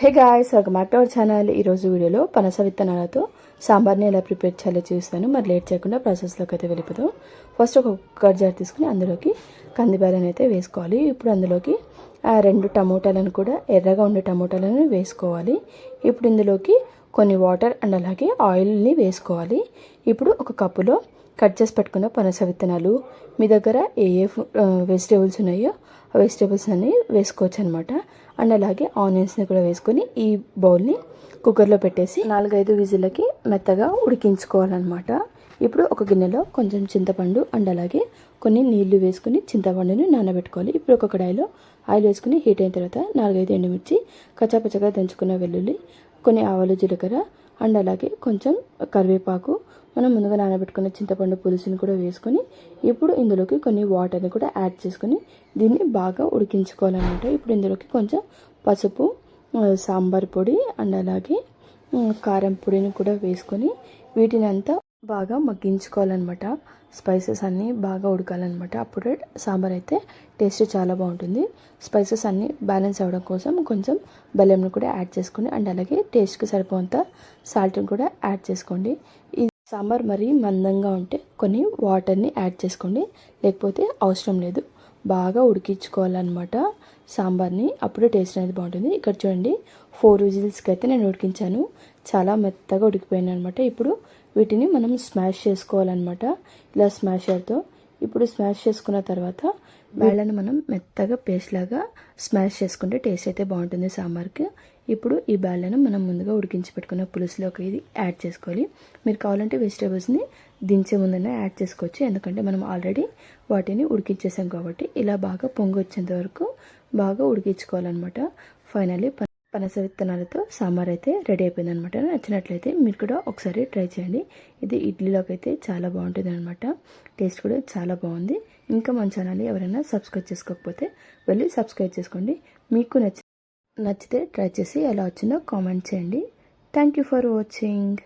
Hey guys welcome back to our channel ఈరోజు వీడియోలో పనస విత్తనాలతో సాంబార్ని ఎలా ప్రిపేర్ చేయాలో చూస్తాను. మరి లేట్ చేయకుండా ప్రాసెస్లోకి అయితే వెళ్ళిపోతాం ఫస్ట్ ఒక కుక్కర్ జార్ తీసుకుని అందులోకి కందిబ్యాలను అయితే వేసుకోవాలి. ఇప్పుడు అందులోకి రెండు టమోటాలను కూడా ఎర్రగా ఉండే టమోటాలను వేసుకోవాలి. ఇప్పుడు ఇందులోకి కొన్ని వాటర్ అండ్ అలాగే ఆయిల్ని వేసుకోవాలి. ఇప్పుడు ఒక కప్పులో కట్ చేసి పెట్టుకున్న పనస విత్తనాలు. మీ దగ్గర ఏ ఏ వెజిటేబుల్స్ ఉన్నాయో ఆ వెజిటేబుల్స్ అన్నీ వేసుకోవచ్చు అనమాట అండ్ అలాగే ఆనియన్స్ని కూడా వేసుకొని ఈ బౌల్ని కుక్కర్లో పెట్టేసి నాలుగైదు విజిల్లకి మెత్తగా ఉడికించుకోవాలన్నమాట. ఇప్పుడు ఒక గిన్నెలో కొంచెం చింతపండు అండ్ అలాగే కొన్ని నీళ్ళు వేసుకుని చింతపండుని నానబెట్టుకోవాలి. ఇప్పుడు ఒక కడాయిలో ఆయిల్ వేసుకుని హీట్ అయిన తర్వాత నాలుగైదు ఎండుమిర్చి కచ్చాపచ్చగా దంచుకున్న వెల్లుల్లి కొన్ని ఆవాలు జీలకర్ర అండ్ అలాగే కొంచెం కరివేపాకు మనం ముందుగా నానబెట్టుకున్న చింతపండు పులుసుని కూడా వేసుకొని ఇప్పుడు ఇందులోకి కొన్ని వాటర్ని కూడా యాడ్ చేసుకొని దీన్ని బాగా ఉడికించుకోవాలన్నమాట. ఇప్పుడు ఇందులోకి కొంచెం పసుపు సాంబార్ పొడి అండ్ అలాగే కారం పొడిని కూడా వేసుకొని వీటిని అంతా బాగా మగ్గించుకోవాలన్నమాట. స్పైసెస్ అన్నీ బాగా ఉడకాలన్నమాట. అప్పుడే సాంబార్ అయితే టేస్ట్ చాలా బాగుంటుంది. స్పైసెస్ అన్నీ బ్యాలెన్స్ అవ్వడం కోసం కొంచెం బెల్లంను కూడా యాడ్ చేసుకుని అండ్ అలాగే టేస్ట్కి సరిపోంత సాల్ట్ని కూడా యాడ్ చేసుకోండి. ఈ సాంబార్ మరీ మందంగా ఉంటే కొన్ని వాటర్ని యాడ్ చేసుకోండి. లేకపోతే అవసరం లేదు. బాగా ఉడికించుకోవాలన్నమాట. సాంబార్ని అప్పుడే టేస్ట్ అనేది బాగుంటుంది. ఇక్కడ చూడండి ఫోర్ విజిల్స్కి అయితే నేను ఉడికించాను. చాలా మెత్తగా ఉడికిపోయాను అనమాట ఇప్పుడు వీటిని మనం స్మాష్ చేసుకోవాలన్నమాట. ఇలా స్మాషర్తో ఇప్పుడు స్మాష్ చేసుకున్న తర్వాత వేళ్ళని మనం మెత్తగా పేస్ట్ లాగా స్మాష్ చేసుకుంటే టేస్ట్ అయితే బాగుంటుంది సాంబార్కి. ఇప్పుడు ఈ బ్యాళ్ళను మనం ముందుగా ఉడికించి పెట్టుకున్న పులుసులోకి ఇది యాడ్ చేసుకోవాలి. మీరు కావాలంటే వెజిటేబుల్స్ని దించే ముందనే యాడ్ చేసుకోవచ్చు. ఎందుకంటే మనం ఆల్రెడీ వాటిని ఉడికించేసాం కాబట్టి ఇలా బాగా పొంగి వచ్చేంత వరకు బాగా ఉడికించుకోవాలన్నమాట. ఫైనల్లీ పనస విత్తనాలతో సాంబార్ అయితే రెడీ అయిపోయింది అనమాట నచ్చినట్లయితే మీరు కూడా ఒకసారి ట్రై చేయండి. ఇది ఇడ్లీలోకి అయితే చాలా బాగుంటుంది అనమాట టేస్ట్ కూడా చాలా బాగుంది. ఇంకా మన ఛానల్ ఎవరైనా సబ్స్క్రైబ్ చేసుకోకపోతే వెళ్ళి సబ్స్క్రైబ్ చేసుకోండి. మీకు నచ్చి నచ్చితే ట్రై చేసి ఎలా వచ్చిందో కామెంట్ చేయండి. Thank you for watching